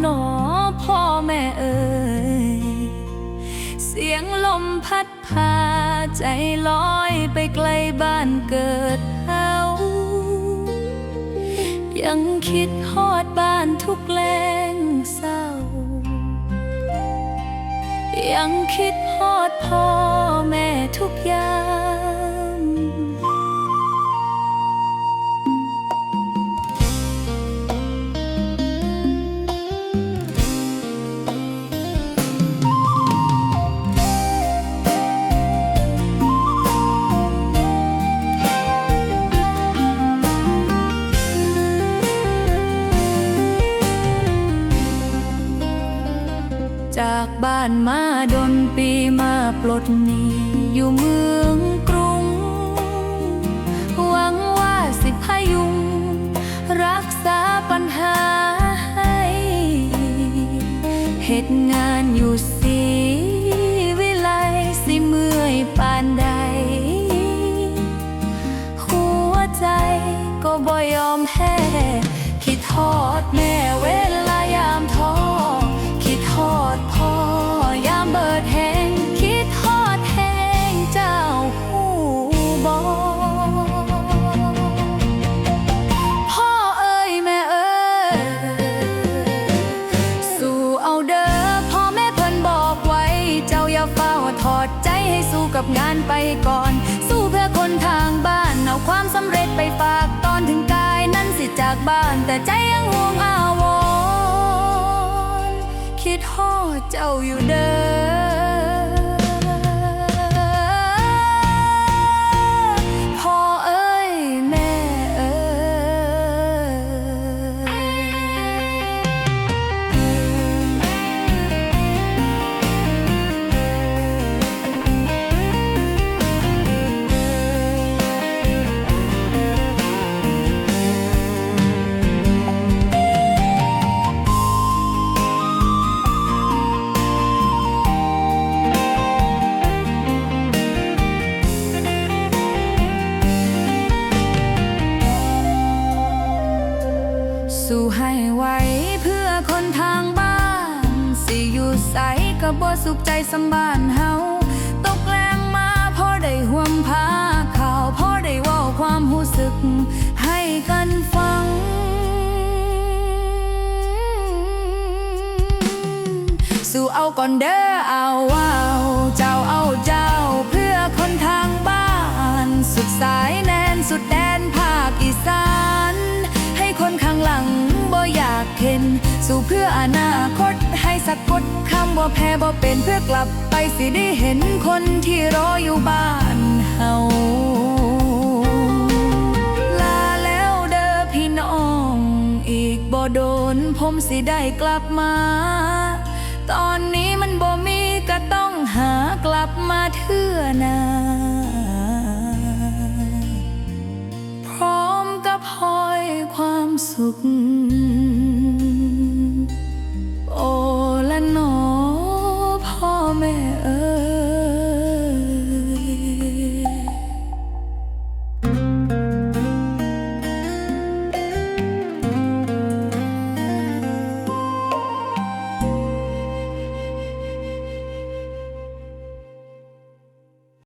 หนอพ่อแม่เอ่ย เสียงลมพัดพาใจลอยไปไกลบ้านเกิดเฮายังคิดฮอดบ้านทุกแรงเศร้า ยังคิดฮอดพ่อแม่ จากบ้านมาดนปีมาปลดหนี้อยู่เมืองกรุง หวังว่าสิพายุง รักษาปัญหาให้เหตุงานอยู่สีวิไลสิเมื่อยปานใด หัวใจก็บ่ยอมแพ้คิดทอดแม่ งานไปก่อน สู้เพื่อคนทางบ้าน เอาความสำเร็จไปฝากตอนถึงกายนั้นสิจากบ้าน แต่ใจยังห่วงอาวรคิดฮอดเจ้าอยู่เด้อ สู้ให้ไหวเพื่อคนทางบ้าน สิอยู่ใสก็บ่สุขใจสำบานเฮาตกแรงมาพอได้ห่วมพาข่าวพอได้ว้าความรู้สึก ให้กันฟัง สู้เอาก่อนเด้อเอาว้า เพื่ออนาคตให้สะกกดคำว่าแพ้บ่เป็นเพื่อกลับไปสิได้เห็นคนที่รออยู่บ้านเฮาลาแล้วเด้อพี่น้อง อีกบ่โดนผมสิได้กลับมา ตอนนี้มันบ่มีก็ต้องหากลับมาเทื่อนาพร้อมกับหอยความสุข